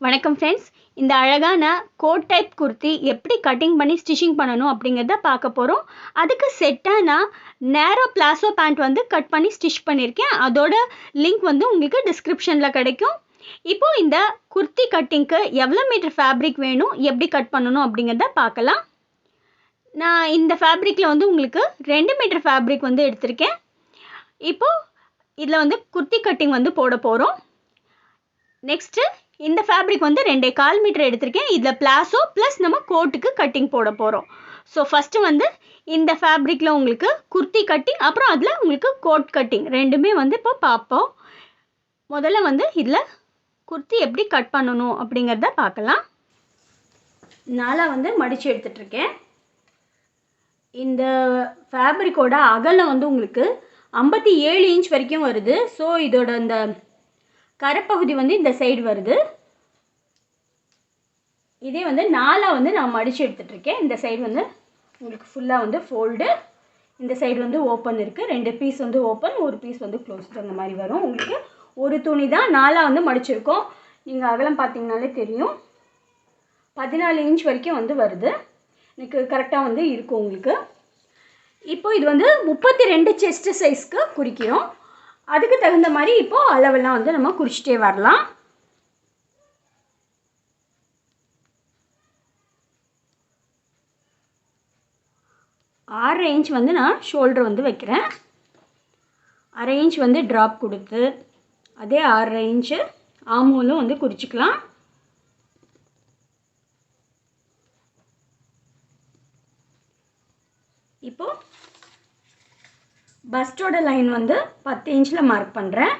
வணக்கம் ஃப்ரெண்ட்ஸ் இந்த அழகான கோட் டைப் குர்த்தி எப்படி கட்டிங் பண்ணி ஸ்டிச்சிங் பண்ணணும் அப்படிங்கிறத பார்க்க போகிறோம் அதுக்கு செட்டாக நான் நேரோ பிளாசோ பேண்ட் வந்து கட் பண்ணி ஸ்டிச் பண்ணியிருக்கேன். அதோட லிங்க் வந்து உங்களுக்கு டிஸ்கிரிப்ஷனில் கிடைக்கும். இப்போது இந்த குர்த்தி கட்டிங்க்கு எவ்வளோ மீட்டர் ஃபேப்ரிக் வேணும் எப்படி கட் பண்ணணும் அப்படிங்கிறத பார்க்கலாம். நான் இந்த ஃபேப்ரிக்கில் வந்து உங்களுக்கு ரெண்டு மீட்டர் ஃபேப்ரிக் வந்து எடுத்திருக்கேன். இப்போது இதில் வந்து குர்த்தி கட்டிங் வந்து போட போகிறோம் நெக்ஸ்ட்டு இந்த ஃபேப்ரிக் வந்து ரெண்டே கால் மீட்டர் எடுத்திருக்கேன். இதில் பிளாஸோ ப்ளஸ் நம்ம கோட்டுக்கு கட்டிங் போட போகிறோம் ஸோ ஃபஸ்ட்டு வந்து இந்த ஃபேப்ரிக்கில் உங்களுக்கு குர்த்தி கட்டிங் அப்புறம் அதில் உங்களுக்கு கோட் கட்டிங் ரெண்டுமே வந்து இப்போ பார்ப்போம். முதல்ல வந்து இதில் குர்த்தி எப்படி கட் பண்ணணும் அப்படிங்கிறத பார்க்கலாம். நாளாக வந்து மடித்து எடுத்துட்ருக்கேன் இந்த ஃபேப்ரிக்கோட அகலம் வந்து உங்களுக்கு ஐம்பத்தி ஏழு இன்ச் வரைக்கும் வருது. ஸோ இதோட இந்த கரைப்பகுதி வந்து இந்த சைடு வருது. இதே வந்து நாலாக வந்து நான் மடித்து எடுத்துகிட்ருக்கேன் இந்த சைடு வந்து உங்களுக்கு ஃபுல்லாக வந்து ஃபோல்டு இந்த சைடு வந்து ஓப்பன் இருக்குது ரெண்டு பீஸ் வந்து ஓப்பன் ஒரு பீஸ் வந்து க்ளோஸ்டு அந்த மாதிரி வரும். உங்களுக்கு ஒரு துணி தான் நாலாக வந்து மடிச்சிருக்கோம். நீங்கள் அகலம் பார்த்தீங்கனாலே தெரியும். பதினாலு இன்ச் வரைக்கும் வந்து வருது. எனக்கு கரெக்டாக வந்து இருக்கும் உங்களுக்கு. இப்போ இது வந்து முப்பத்தி ரெண்டு செஸ்ட் சைஸ்க்கு குறிக்கிறோம். அதுக்கு தகுந்த மாதிரி இப்போது அளவெல்லாம் வந்து நம்ம குறிச்சிட்டே வரலாம். ஆறரை இன்ச் வந்து நான் ஷோல்டர் வந்து வைக்கிறேன். அரை இன்ச் வந்து ட்ராப் கொடுத்து அதே ஆறரை இன்ச்சு ஆமூலும் வந்து குறிச்சிக்கலாம். இப்போது பஸ்டோட லைன் வந்து பத்து இன்ச்சில் மார்க் பண்ணுறேன்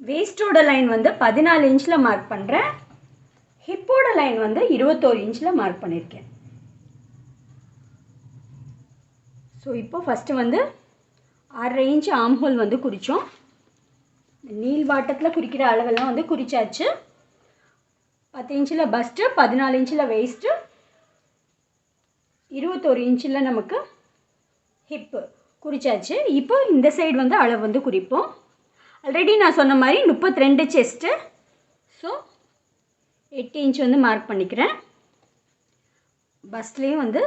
வேஸ்டோட லைன் வந்து பதினாலு இன்ச்சில் மார்க் பண்ணுறேன் ஹிப்போட லைன் வந்து இருபத்தோரு இன்ச்சில் மார்க் பண்ணியிருக்கேன் ஸோ இப்போ ஃபஸ்ட்டு வந்து அரை இன்ச் ஆம்ஹோல் வந்து குறித்தோம் நீள் வாட்டத்தில் குறிக்கிற அளவெல்லாம் வந்து குறிச்சாச்சு. பத்து இன்ச்சில் பஸ்ட்டு பதினாலு இன்ச்சில் வேஸ்ட்டு இருபத்தோரு இன்ச்சில் நமக்கு ஹிப்பு குறிச்சாச்சு. இப்போ இந்த சைடு வந்து அளவு வந்து குறிப்போம். ஆல்ரெடி நான் சொன்ன மாதிரி முப்பத்தி ரெண்டு செஸ்ட்டு ஸோ எட்டு இன்ச் வந்து மார்க் பண்ணிக்கிறேன். பஸ்லேயும் வந்து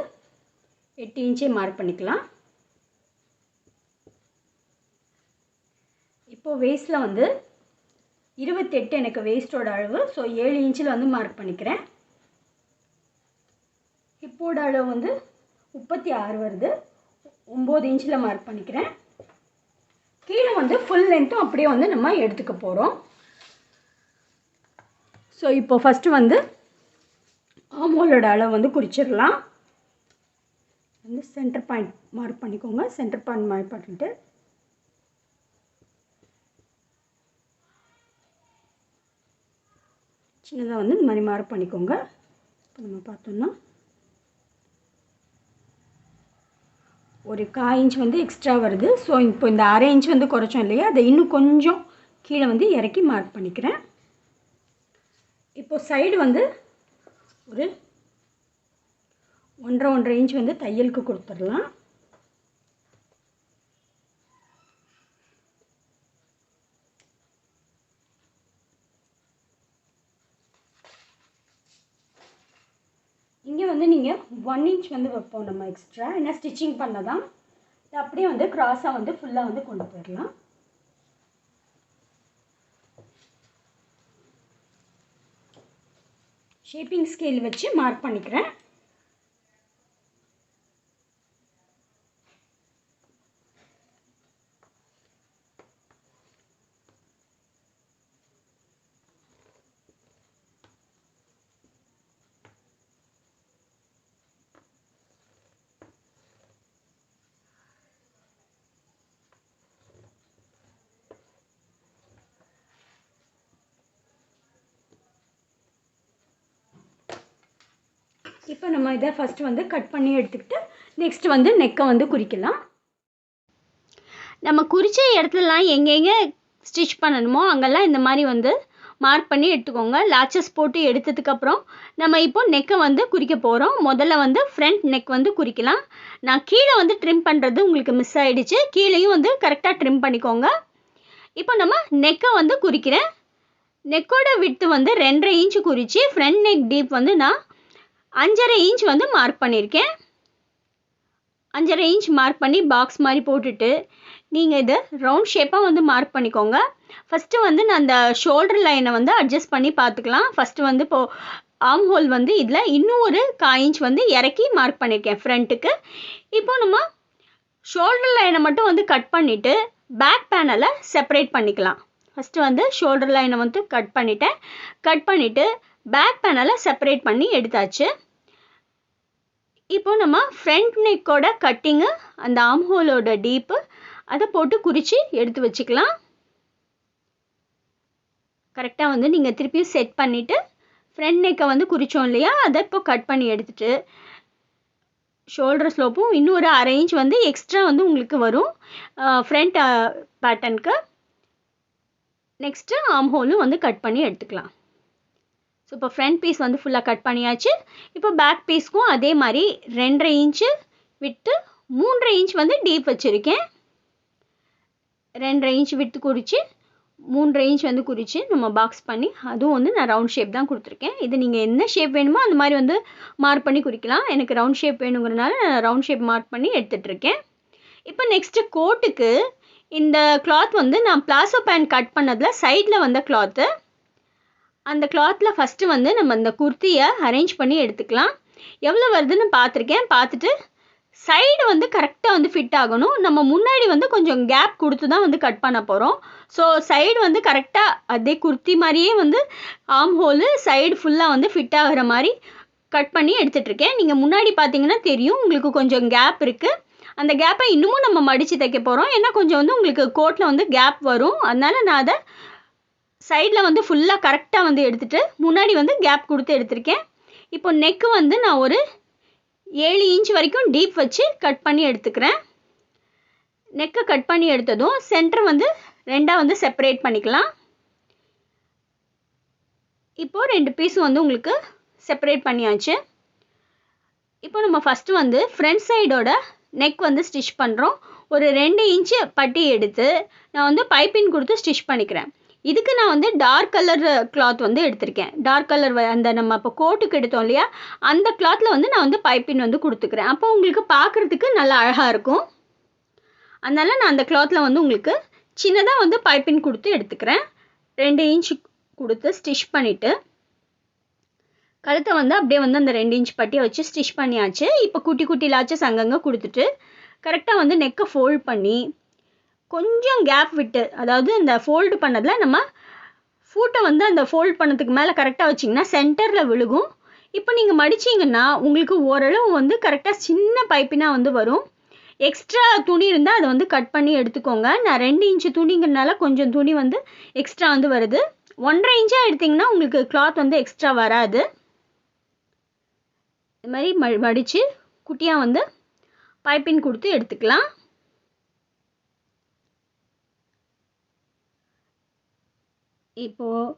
எட்டு இன்ச்சே மார்க் பண்ணிக்கலாம். இப்போது வேஸ்ட்டில் வந்து இருபத்தெட்டு எனக்கு வேஸ்ட்டோட அளவு. ஸோ ஏழு இன்ச்சில் வந்து மார்க் பண்ணிக்கிறேன். ஹிப்போட அளவு வந்து முப்பத்தி ஆறு வருது. ஒம்பது இன்ச்சில் மார்க் பண்ணிக்கிறேன். கீழே வந்து ஃபுல் லென்த்தும் அப்படியே வந்து நம்ம எடுத்துக்க போகிறோம் ஸோ இப்போ ஃபஸ்ட்டு வந்து ஆமோலோட அளவு வந்து குறிச்சிடலாம். வந்து சென்டர் பாயிண்ட் மார்க் பண்ணிக்கோங்க. சென்டர் பாயிண்ட் மார்க் பண்ணிட்டு சின்னதாக வந்து இந்த மாதிரி மார்க் பண்ணிக்கோங்க. இப்போ நம்ம பார்த்தோம்னா ஒரு கால் இன்ச் வந்து எக்ஸ்ட்ரா வருது. ஸோ இப்போ இந்த அரை இன்ச் வந்து குறைச்சோம் இல்லையா? அதை இன்னும் கொஞ்சம் கீழே வந்து இறக்கி மார்க் பண்ணிக்கிறேன். இப்போ சைடு வந்து ஒரு ஒன்றரை ஒன்றரை இன்ச் வந்து தையலுக்கு கொடுத்துடலாம். வந்து நீங்கள் ஒன் இன்ச் வந்து வைப்போம் நம்ம எக்ஸ்ட்ரா ஏன்னா ஸ்டிச்சிங் பண்ண தான் அப்படியே வந்து க்ராஸாக வந்து ஃபுல்லாக வந்து கொண்டு போயிடலாம். ஷேப்பிங் ஸ்கேல் வச்சு மார்க் பண்ணிக்கிறேன். இப்போ நம்ம இதை ஃபஸ்ட்டு வந்து கட் பண்ணி எடுத்துக்கிட்டு நெக்ஸ்ட் வந்து நெக்கை வந்து குறிக்கலாம். நம்ம குறித்த இடத்துலலாம் எங்கெங்கே ஸ்டிச் பண்ணணுமோ அங்கெல்லாம் இந்த மாதிரி வந்து மார்க் பண்ணி எடுத்துக்கோங்க. லாச்சஸ் போட்டு எடுத்ததுக்கப்புறம் நம்ம இப்போ நெக்கை வந்து குறிக்க போகிறோம் முதல்ல வந்து ஃப்ரண்ட் நெக் வந்து குறிக்கலாம். நான் கீழே வந்து ட்ரிம் பண்ணுறது உங்களுக்கு மிஸ் ஆகிடுச்சு கீழேயும் வந்து கரெக்டாக ட்ரிம் பண்ணிக்கோங்க. இப்போ நம்ம நெக்கை வந்து குறிக்கிறேன். நெக்கோட விட்டு வந்து ரெண்டரை இன்ச்சு குறித்து ஃப்ரண்ட் நெக் டீப் வந்து நான் அஞ்சரை இன்ச் வந்து மார்க் பண்ணியிருக்கேன் அஞ்சரை இன்ச் மார்க் பண்ணி பாக்ஸ் மாதிரி போட்டுட்டு நீங்கள் இது ரவுண்ட் ஷேப்பாக வந்து மார்க் பண்ணிக்கோங்க. ஃபஸ்ட்டு வந்து நான் அந்த ஷோல்டர் லைனை வந்து அட்ஜஸ்ட் பண்ணி பார்த்துக்கலாம். ஃபஸ்ட்டு வந்து இப்போ ஆம் ஹோல் வந்து இதில் இன்னும் ஒரு கா இன்ச் வந்து இறக்கி மார்க் பண்ணியிருக்கேன் ஃப்ரண்ட்டுக்கு இப்போ நம்ம ஷோல்டர் லைனை மட்டும் வந்து கட் பண்ணிவிட்டு பேக் பேனலை செப்பரேட் பண்ணிக்கலாம். ஃபஸ்ட்டு வந்து ஷோல்டர் லைனை வந்து கட் பண்ணிட்டேன். கட் பண்ணிவிட்டு பேக் பேனலை செப்பரேட் பண்ணி எடுத்தாச்சு. இப்போ நம்ம ஃப்ரண்ட் நெக்கோட கட்டிங்கு அந்த ஆம்ஹோலோட டீப்பு அதை போட்டு குறித்து எடுத்து வச்சுக்கலாம். கரெக்டாக வந்து நீங்கள் திருப்பியும் செட் பண்ணிவிட்டு ஃப்ரண்ட் நெக்கை வந்து குறித்தோம் இல்லையா அதை இப்போ கட் பண்ணி எடுத்துட்டு ஷோல்டர் ஸ்லோப்பும் இன்னும் ஒரு அரை இன்ச் வந்து எக்ஸ்ட்ரா வந்து உங்களுக்கு வரும். ஃப்ரண்ட் பேட்டர்னுக்கு நெக்ஸ்ட்டு ஆம் ஹோலும் வந்து கட் பண்ணி எடுத்துக்கலாம். ஸோ இப்போ ஃப்ரண்ட் பீஸ் வந்து ஃபுல்லாக கட் பண்ணியாச்சு. இப்போ பேக் பீஸ்க்கும் அதே மாதிரி ரெண்டரை இன்ச்சு விட்டு மூன்றரை இன்ச் வந்து டீப் வச்சுருக்கேன். ரெண்டரை இன்ச் விட்டு குறித்து மூன்றரை இன்ச் வந்து குறித்து நம்ம பாக்ஸ் பண்ணி அதுவும் வந்து நான் ரவுண்ட் ஷேப் தான் கொடுத்துருக்கேன். இது நீங்கள் என்ன ஷேப் வேணுமோ அந்த மாதிரி வந்து மார்க் பண்ணி குறிக்கலாம். எனக்கு ரவுண்ட் ஷேப் வேணுங்கிறனால நான் ரவுண்ட் ஷேப் மார்க் பண்ணி எடுத்துகிட்ருக்கேன் இப்போ நெக்ஸ்ட்டு கோட்டுக்கு இந்த கிளாத் வந்து நான் பிளாசோ பேண்ட் கட் பண்ணதில் சைடில் வந்த கிளாத்து அந்த கிளாத்தில் ஃபஸ்ட்டு வந்து நம்ம அந்த குர்த்தியை அரேஞ்ச் பண்ணி எடுத்துக்கலாம். எவ்வளோ வருதுன்னு பார்த்துருக்கேன். பார்த்துட்டு சைடு வந்து கரெக்டாக வந்து ஃபிட் ஆகணும். நம்ம முன்னாடி வந்து கொஞ்சம் கேப் கொடுத்து தான் வந்து கட் பண்ண போகிறோம் ஸோ சைடு வந்து கரெக்டாக அதே குர்த்தி மாதிரியே வந்து ஆம் ஹோலு சைடு ஃபுல்லாக வந்து ஃபிட் ஆகிற மாதிரி கட் பண்ணி எடுத்துகிட்ருக்கேன் நீங்கள் முன்னாடி பார்த்தீங்கன்னா தெரியும். உங்களுக்கு கொஞ்சம் கேப் இருக்குது அந்த கேப்பை இன்னமும் நம்ம மடித்து தைக்க போகிறோம் ஏன்னா கொஞ்சம் வந்து உங்களுக்கு கோட்டில் வந்து கேப் வரும். அதனால் நான் அதை சைடில் வந்து ஃபுல்லாக கரெக்டாக வந்து எடுத்துகிட்டு முன்னாடி வந்து கேப் கொடுத்து எடுத்திருக்கேன். இப்போ நெக்கு வந்து நான் ஒரு ஏழு இன்ச் வரைக்கும் டீப் வச்சு கட் பண்ணி எடுத்துக்கிறேன். நெக்கை கட் பண்ணி எடுத்ததும் சென்டர் வந்து ரெண்டாக வந்து செப்பரேட் பண்ணிக்கலாம். இப்போது ரெண்டு பீஸும் வந்து உங்களுக்கு செப்பரேட் பண்ணியாச்சு. இப்போ நம்ம ஃபஸ்ட்டு வந்து ஃப்ரண்ட் சைடோட நெக் வந்து ஸ்டிச் பண்ணுறோம் ஒரு ரெண்டு இன்ச்சு பட்டி எடுத்து நான் வந்து பைப்பின் கொடுத்து ஸ்டிச் பண்ணிக்கிறேன். இதுக்கு நான் வந்து டார்க் கலர் கிளாத் வந்து எடுத்திருக்கேன். டார்க் கலர் அந்த நம்ம இப்போ கோட்டுக்கு எடுத்தோம் இல்லையா? அந்த கிளாத்தில் வந்து நான் வந்து பைப்பின் வந்து கொடுத்துக்கிறேன். அப்போ உங்களுக்கு பார்க்குறதுக்கு நல்லா அழகாக இருக்கும். அதனால் நான் அந்த கிளாத்தில் வந்து உங்களுக்கு சின்னதாக வந்து பைப்பின் கொடுத்து எடுத்துக்கிறேன். ரெண்டு இன்ச் கொடுத்து ஸ்டிச் பண்ணிவிட்டு கழுத்தை வந்து அப்படியே வந்து அந்த ரெண்டு இன்ச் பட்டியை வச்சு ஸ்டிச் பண்ணியாச்சு. இப்போ குட்டி குட்டி லாச்சஸ் அங்கங்கே கொடுத்துட்டு கரெக்டாக வந்து நெக்கை ஃபோல்ட் பண்ணி கொஞ்சம் கேப் விட்டு அதாவது இந்த ஃபோல்டு பண்ணதில் நம்ம ஃபூட்டை வந்து அந்த ஃபோல்ட் பண்ணதுக்கு மேலே கரெக்டாக வச்சிங்கன்னா சென்டரில் விழுகும். இப்போ நீங்கள் மடிச்சிங்கன்னா உங்களுக்கு ஓரளவு வந்து கரெக்டாக சின்ன பைப்பினாக வந்து வரும். எக்ஸ்ட்ரா துணி இருந்தால் அதை வந்து கட் பண்ணி எடுத்துக்கோங்க. நான் ரெண்டு இன்ச்சு துணிங்கிறனால கொஞ்சம் துணி வந்து எக்ஸ்ட்ரா வந்து வருது. ஒன்றரை இன்ச்சாக எடுத்திங்கன்னா உங்களுக்கு கிளாத் வந்து எக்ஸ்ட்ரா வராது. இது மாதிரி ம மடித்து குட்டியாக வந்து பைப்பின் கொடுத்து எடுத்துக்கலாம். இப்போது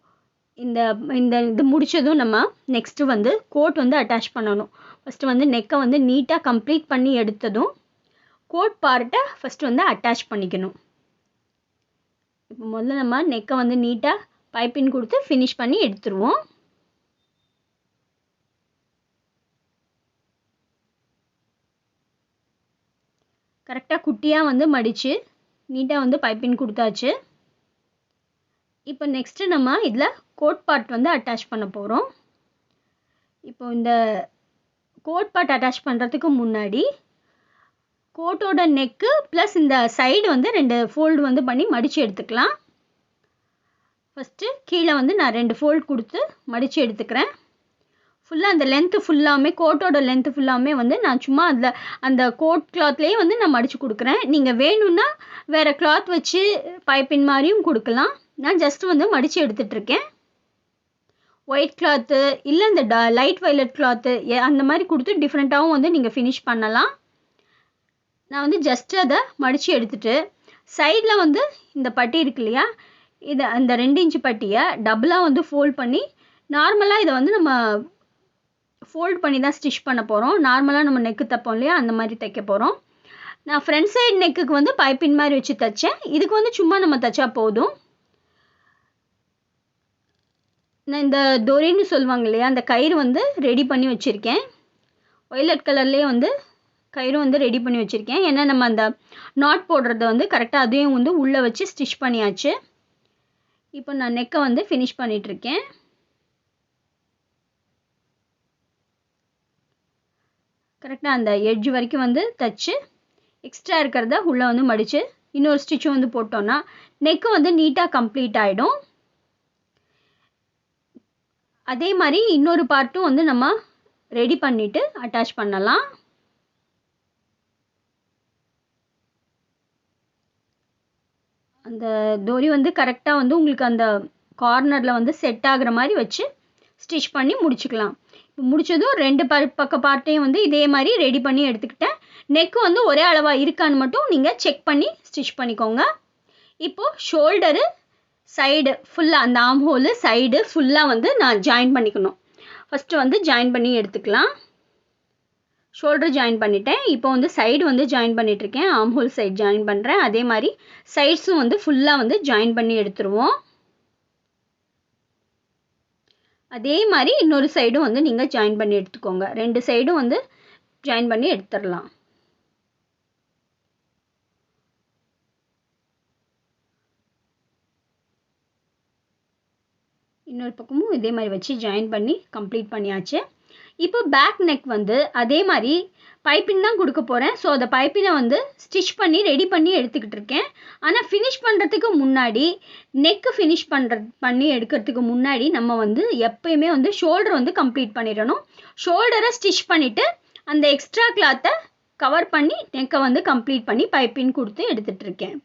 இந்த இந்த இது முடித்ததும் நம்ம நெக்ஸ்ட்டு வந்து கோட் வந்து அட்டாச் பண்ணணும். ஃபஸ்ட்டு வந்து நெக்கை வந்து நீட்டாக கம்ப்ளீட் பண்ணி எடுத்ததும் கோட் பார்ட்டை ஃபஸ்ட்டு வந்து அட்டாச் பண்ணிக்கணும். இப்போ முதல்ல நம்ம நெக்கை வந்து நீட்டாக பைப்பின் கொடுத்து ஃபினிஷ் பண்ணி எடுத்துருவோம். கரெக்டாக குட்டியாக வந்து மடித்து நீட்டாக வந்து பைப்பின் கொடுத்தாச்சு. இப்போ நெக்ஸ்ட்டு நம்ம இதில் கோட் பார்ட் வந்து அட்டாச் பண்ண போகிறோம் இப்போ இந்த கோட் பார்ட் அட்டாச் பண்ணுறதுக்கு முன்னாடி கோட்டோட நெக்கு ப்ளஸ் இந்த சைடு வந்து ரெண்டு ஃபோல்டு வந்து பண்ணி மடித்து எடுத்துக்கலாம். ஃபஸ்ட்டு கீழே வந்து நான் ரெண்டு ஃபோல்ட் கொடுத்து மடித்து எடுத்துக்கிறேன். ஃபுல்லாக அந்த லென்த்து ஃபுல்லாமே கோட்டோட லென்த்து ஃபுல்லாமே வந்து நான் சும்மா அதில் அந்த கோட் கிளாத்லேயே வந்து நான் மடித்து கொடுக்குறேன். நீங்கள் வேணும்னா வேறு கிளாத் வச்சு பைப்பின் மாதிரியும் கொடுக்கலாம். நான் ஜஸ்ட் வந்து மடித்து எடுத்துட்ருக்கேன் ஒயிட் கிளாத்து இல்லை இந்த ட லைட் வைலட் கிளாத்து அந்த மாதிரி கொடுத்து டிஃப்ரெண்ட்டாகவும் வந்து நீங்கள் ஃபினிஷ் பண்ணலாம். நான் வந்து ஜஸ்ட் அதை மடித்து எடுத்துட்டு சைடில் வந்து இந்த பட்டி இருக்கு இல்லையா? இதை அந்த ரெண்டு இன்ச்சு பட்டியை டபுளாக வந்து ஃபோல்ட் பண்ணி நார்மலாக இதை வந்து நம்ம ஃபோல்ட் பண்ணி தான் ஸ்டிச் பண்ண போகிறோம் நார்மலாக நம்ம நெக்கு தைப்போம் இல்லையா? அந்த மாதிரி தைக்க போகிறோம் நான் ஃப்ரண்ட் சைடு நெக்குக்கு வந்து பைப்பின் மாதிரி வச்சு தைச்சேன். இதுக்கு வந்து சும்மா நம்ம தைச்சா போதும். நான் இந்த டொரின்னு சொல்லுவாங்க இல்லையா? அந்த கயிறு வந்து ரெடி பண்ணி வச்சுருக்கேன். ஒய்லட் கலர்லேயே வந்து கயிறு வந்து ரெடி பண்ணி வச்சுருக்கேன். ஏன்னா நம்ம அந்த நாட் போடுறத வந்து கரெக்டாக அதையும் வந்து உள்ளே வச்சு ஸ்டிச் பண்ணியாச்சு. இப்போ நான் நெக்கை வந்து ஃபினிஷ் பண்ணிகிட்ருக்கேன் கரெக்டாக அந்த எட்ஜ் வரைக்கும் வந்து தைச்சு எக்ஸ்ட்ரா இருக்கிறத உள்ளே வந்து மடித்து இன்னொரு ஸ்டிச்சும் வந்து போட்டோன்னா நெக்கு வந்து நீட்டாக கம்ப்ளீட் ஆகிடும் அதே மாதிரி இன்னொரு பார்ட்டும் வந்து நம்ம ரெடி பண்ணிவிட்டு அட்டாச் பண்ணலாம். அந்த தோரி வந்து கரெக்டாக வந்து உங்களுக்கு அந்த கார்னரில் வந்து செட் ஆகுற மாதிரி வச்சு ஸ்டிச் பண்ணி முடிச்சுக்கலாம். முடித்ததும் முடிச்சதும் ரெண்டு பரு பக்க பார்ட்டையும் வந்து இதே மாதிரி ரெடி பண்ணி எடுத்துக்கிட்டேன். நெக்கு வந்து ஒரே அளவாக இருக்கான்னு மட்டும் நீங்கள் செக் பண்ணி ஸ்டிச் பண்ணிக்கோங்க. இப்போது ஷோல்டரு சைடு ஃபுல்லாக அந்த ஆம் ஹோலு சைடு ஃபுல்லாக வந்து நான் ஜாயின் பண்ணிக்கணும். ஃபஸ்ட்டு வந்து ஜாயின் பண்ணி எடுத்துக்கலாம். ஷோல்டர் ஜாயின் பண்ணிட்டேன். இப்போ வந்து சைடு வந்து ஜாயின் பண்ணிகிட்ருக்கேன் ஆம் ஹோல் சைடு ஜாயின் பண்ணுறேன் அதே மாதிரி சைட்ஸும் வந்து ஃபுல்லாக வந்து ஜாயின் பண்ணி எடுத்துருவோம். அதே மாதிரி இன்னொரு சைடும் வந்து நீங்கள் ஜாயின் பண்ணி எடுத்துக்கோங்க. ரெண்டு சைடும் வந்து ஜாயின் பண்ணி எடுத்துடலாம். இன்னொரு பக்கமும் இதே மாதிரி வச்சு ஜாயின் பண்ணி கம்ப்ளீட் பண்ணியாச்சு. இப்போ பேக் நெக் வந்து அதே மாதிரி பைப்பிங் தான் கொடுக்க போகிறேன் ஸோ அந்த பைப்பினை வந்து ஸ்டிச் பண்ணி ரெடி பண்ணி எடுத்துக்கிட்டு இருக்கேன். ஆனால் ஃபினிஷ் பண்ணுறதுக்கு முன்னாடி நெக்கு ஃபினிஷ் பண்ணுற பண்ணி எடுக்கிறதுக்கு முன்னாடி நம்ம வந்து எப்பயுமே வந்து ஷோல்டர் வந்து கம்ப்ளீட் பண்ணிடணும். ஷோல்டரை ஸ்டிச் பண்ணிவிட்டு அந்த எக்ஸ்ட்ரா கிளாத்தை கவர் பண்ணி நெக்கை வந்து கம்ப்ளீட் பண்ணி பைப்பின் கொடுத்து எடுத்துகிட்டு இருக்கேன்.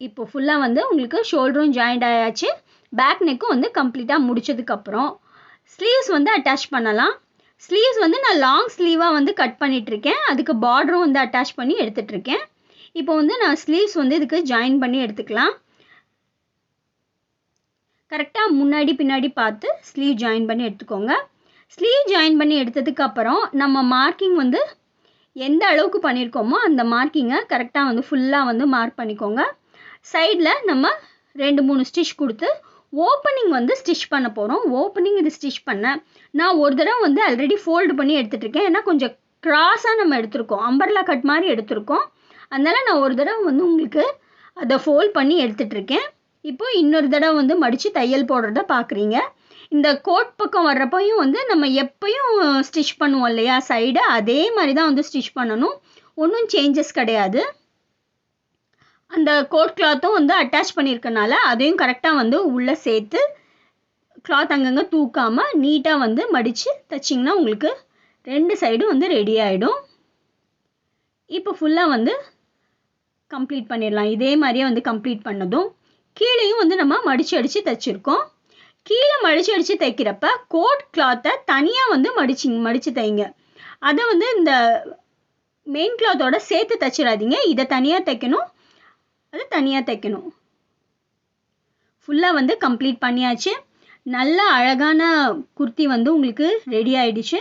இப்போ ஃபுல்லாக வந்து உங்களுக்கு ஷோல்டரும் ஜாயிண்ட் ஆயாச்சு. பேக் நெக்கும் வந்து கம்ப்ளீட்டாக முடிச்சதுக்கப்புறம் ஸ்லீவ்ஸ் வந்து அட்டாச் பண்ணலாம். ஸ்லீவ்ஸ் வந்து நான் லாங் ஸ்லீவாக வந்து கட் பண்ணிகிட்ருக்கேன் அதுக்கு பார்டரும் வந்து அட்டாச் பண்ணி எடுத்துகிட்ருக்கேன் இப்போ வந்து நான் ஸ்லீவ்ஸ் வந்து இதுக்கு ஜாயின் பண்ணி எடுத்துக்கலாம். கரெக்டாக முன்னாடி பின்னாடி பார்த்து ஸ்லீவ் ஜாயின் பண்ணி எடுத்துக்கோங்க. ஸ்லீவ் ஜாயின் பண்ணி எடுத்ததுக்கப்புறம் நம்ம மார்க்கிங் வந்து எந்த அளவுக்கு பண்ணியிருக்கோமோ அந்த மார்க்கிங்கை கரெக்டாக வந்து ஃபுல்லாக வந்து மார்க் பண்ணிக்கோங்க. சைடில் நம்ம ரெண்டு மூணு ஸ்டிச் கொடுத்து ஓப்பனிங் வந்து ஸ்டிச் பண்ண போகிறோம் ஓப்பனிங் இது ஸ்டிச் பண்ண. நான் ஒரு தடவை வந்து ஆல்ரெடி ஃபோல்டு பண்ணி எடுத்துகிட்ருக்கேன் ஏன்னா கொஞ்சம் க்ராஸாக நம்ம எடுத்திருக்கோம். அம்பர்லா கட் மாதிரி எடுத்திருக்கோம். அதனால் நான் ஒரு தடவை வந்து உங்களுக்கு அதை ஃபோல்ட் பண்ணி எடுத்துகிட்ருக்கேன் இப்போ இன்னொரு தடவை வந்து மடித்து தையல் போடுறத பார்க்குறீங்க இந்த கோட் பக்கம் வர்றப்பையும் வந்து நம்ம எப்பயும் ஸ்டிச் பண்ணுவோம் இல்லையா? சைடு அதே மாதிரி தான் வந்து ஸ்டிச் பண்ணணும். ஒன்றும் சேஞ்சஸ் கிடையாது. அந்த கோட் கிளாத்தும் வந்து அட்டாச் பண்ணியிருக்கனால அதையும் கரெக்டாக வந்து உள்ளே சேர்த்து கிளாத் அங்கங்கே தூக்காமல் நீட்டாக வந்து மடித்து தைச்சிங்கன்னா உங்களுக்கு ரெண்டு சைடும் வந்து ரெடி ஆகிடும் இப்போ ஃபுல்லாக வந்து கம்ப்ளீட் பண்ணிடலாம். இதே மாதிரியே வந்து கம்ப்ளீட் பண்ணதும் கீழேயும் வந்து நம்ம மடித்து அடித்து தைச்சிருக்கோம். கீழே மடித்து அடித்து தைக்கிறப்ப கோட் கிளாத்தை தனியாக வந்து மடிச்சு மடித்து தைங்க. அதை வந்து இந்த மெயின் கிளாத்தோட சேர்த்து தைச்சிடாதீங்க. இதை தனியாக தைக்கணும். அது தனியாக தைக்கணும். ஃபுல்லாக வந்து கம்ப்ளீட் பண்ணியாச்சு. நல்ல அழகான குர்த்தி வந்து உங்களுக்கு ரெடி ஆயிடுச்சு.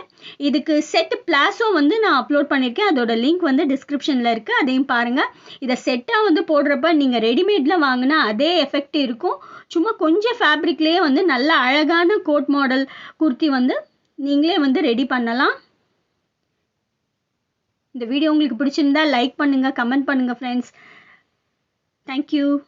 இதுக்கு செட் பிளாஸோ வந்து நான் அப்லோட் பண்ணியிருக்கேன் அதோட லிங்க் வந்து டிஸ்கிரிப்ஷனில் இருக்குது அதையும் பாருங்கள் இதை செட்டாக வந்து போடுறப்ப நீங்கள் ரெடிமேடில் வாங்கினா அதே எஃபெக்ட் இருக்கும். சும்மா கொஞ்சம் ஃபேப்ரிக்லேயே வந்து நல்ல அழகான கோட் மாடல் குர்த்தி வந்து நீங்களே வந்து ரெடி பண்ணலாம். இந்த வீடியோ உங்களுக்கு பிடிச்சிருந்தா லைக் பண்ணுங்கள் கமெண்ட் பண்ணுங்கள் ஃப்ரெண்ட்ஸ் Thank you.